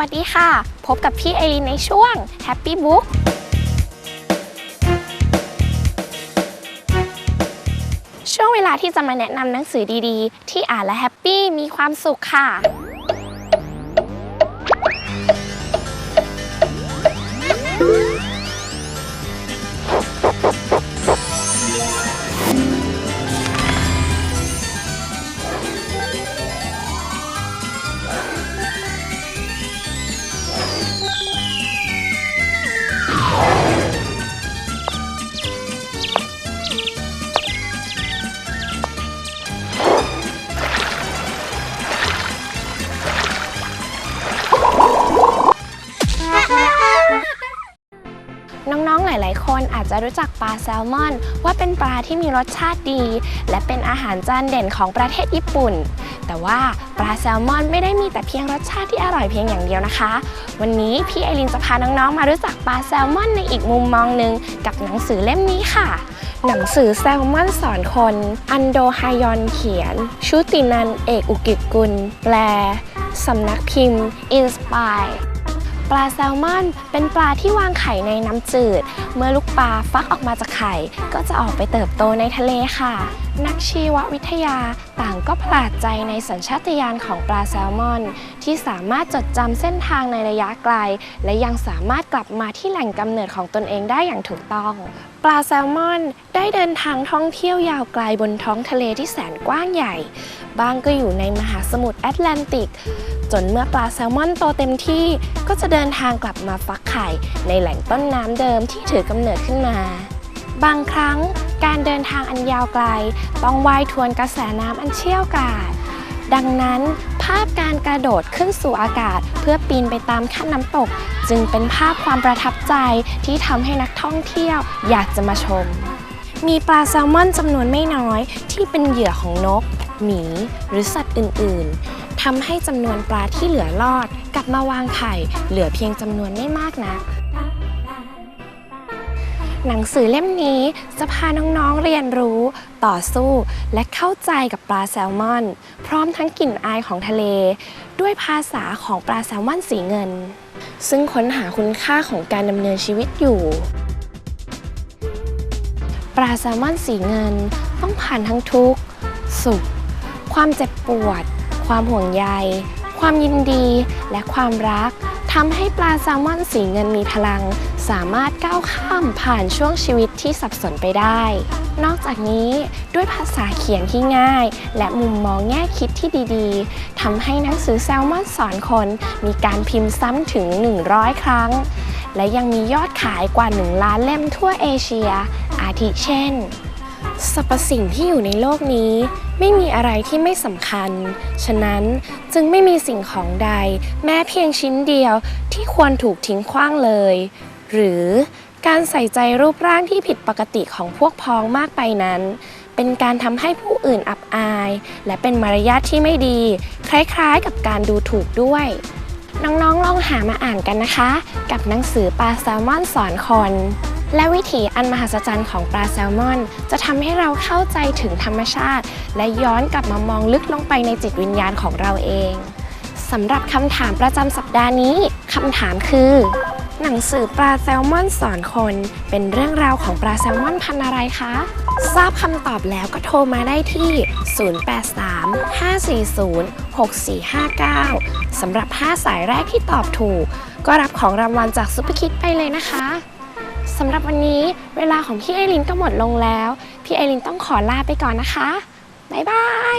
วัสดีค่ะ พบกับพี่ไอรีนในช่วง Happy Book ช่วงเวลาที่จะมาแนะนำหนังสือดีๆ ที่อ่านและแฮปปี้มีความสุขค่ะ ลาย ๆ คนอาจจะรู้จักปลาแซลมอน ว่าเป็นปลาที่มีรสชาติดี และเป็นอาหารจานเด่นของประเทศญี่ปุ่น แต่ว่าปลาแซลมอนไม่ได้มีแต่เพียงรสชาติที่อร่อยเพียงอย่างเดียวนะคะ วันนี้พี่ไอรินจะพาน้อง ๆ มารู้จักปลาแซลมอนในอีกมุมมองหนึ่งกับหนังสือเล่มนี้ค่ะหนังสือแซลมอนสอนคน อันโดฮายอนเขียน ชุตินันเอกอุกิจกุล แปล สำนักพิมพ์ Inspire ปลาแซลมอน เป็นปลาที่วางไข่ในน้ำจืด เมื่อลูกปลาฟักออกมาจากไข่ ก็จะออกไปเติบโตในทะเลค่ะ นักชีววิทยาต่างก็ประหลาดใจในสัญชาตญาณของปลาแซลมอน ที่สามารถจดจำเส้นทางในระยะไกล และยังสามารถกลับมาที่แหล่งกำเนิดของตนเองได้อย่างถูกต้อง ปลาแซลมอนได้เดินทางท่องเที่ยวยาวไกลบนท้องทะเลที่แสนกว้างใหญ่ บางก็อยู่ในมหาสมุทรแอตแลนติก จนเมื่อปลาแซลมอนโตเต็มที่ก็จะเดินทางกลับมาฟักไข่ ในแหล่งต้นน้ำเดิมที่ถือกำเนิดขึ้นมา บางครั้ง การเดินทางอันยาวไกล ต้องว่ายทวนกระแสน้ำอันเชี่ยวกราดดังนั้นภาพการกระโดดขึ้นสู่อากาศ เพื่อปีนไปตามขั้นน้ำตก จึงเป็นภาพความประทับใจที่ทำให้นักท่องเที่ยวอยากจะมาชม มีปลาแซลมอนจำนวนไม่น้อยที่เป็นเหยื่อของนก หมี หรือสัตว์อื่น ๆทำให้จำนวนปลาที่เหลือรอด กลับมาวางไข่ เหลือเพียงจำนวนไม่มากนัก หนังสือเล่มนี้จะพาน้องๆเรียนรู้ ต่อสู้ และเข้าใจกับปลาแซลมอน พร้อมทั้งกลิ่นอายของทะเล ด้วยภาษาของปลาแซลมอนสีเงิน ซึ่งค้นหาคุณค่าของการดำเนินชีวิตอยู่ ปลาแซลมอนสีเงินต้องผ่านทั้งทุกข์ สุข ความเจ็บปวด ความห่วงใย ความยินดี และความรัก ทำให้ปลาแซลมอนสีเงินมีพลัง สามารถก้าวข้ามผ่านช่วงชีวิตที่สับสนไปได้ นอกจากนี้ด้วยภาษาเขียนที่ง่าย และมุมมองแง่คิดที่ดีๆทำให้หนังสือแซลมอนสอนคนมีการพิมพ์ซ้ำถึง 100 ครั้ง และยังมียอดขายกว่า 1 ล้านเล่มทั่วเอเชีย อาทิเช่น สรรพสิ่งที่อยู่ในโลกนี้ ไม่มีอะไรที่ไม่สำคัญ ฉะนั้นจึงไม่มีสิ่งของใด แม้เพียงชิ้นเดียวที่ควรถูกทิ้งขว้างเลย หรือการใส่ใจรูปร่างที่ผิดปกติของพวกพ้องมากไปนั้น เป็นการทำให้ผู้อื่นอับอาย และเป็นมารยาทที่ไม่ดี คล้ายๆ กับการดูถูกด้วย น้องๆลองหามาอ่านกันนะคะ กับหนังสือปลาแซลมอนสอนคน และวิถีอันมหัศจรรย์ของปลาแซลมอน จะทำให้เราเข้าใจถึงธรรมชาติ และย้อนกลับมามองลึกลงไปในจิตวิญญาณของเราเองสำหรับคำถามประจำสัปดาห์นี้คำถามคือ หนังสือปลาแซลมอนสอนคน เป็นเรื่องราวของปลาแซลมอนพันอะไรคะ ทราบคำตอบแล้วก็โทรมาได้ที่ 0835406459 สำหรับ 5 สายแรกที่ตอบถูก ก็รับของรางวัลจากซุปเปอร์คิดไปเลยนะคะ สำหรับวันนี้เวลาของพี่ไอรินก็หมดลงแล้ว พี่ไอรินต้องขอลาไปก่อนนะคะ บ๊ายบาย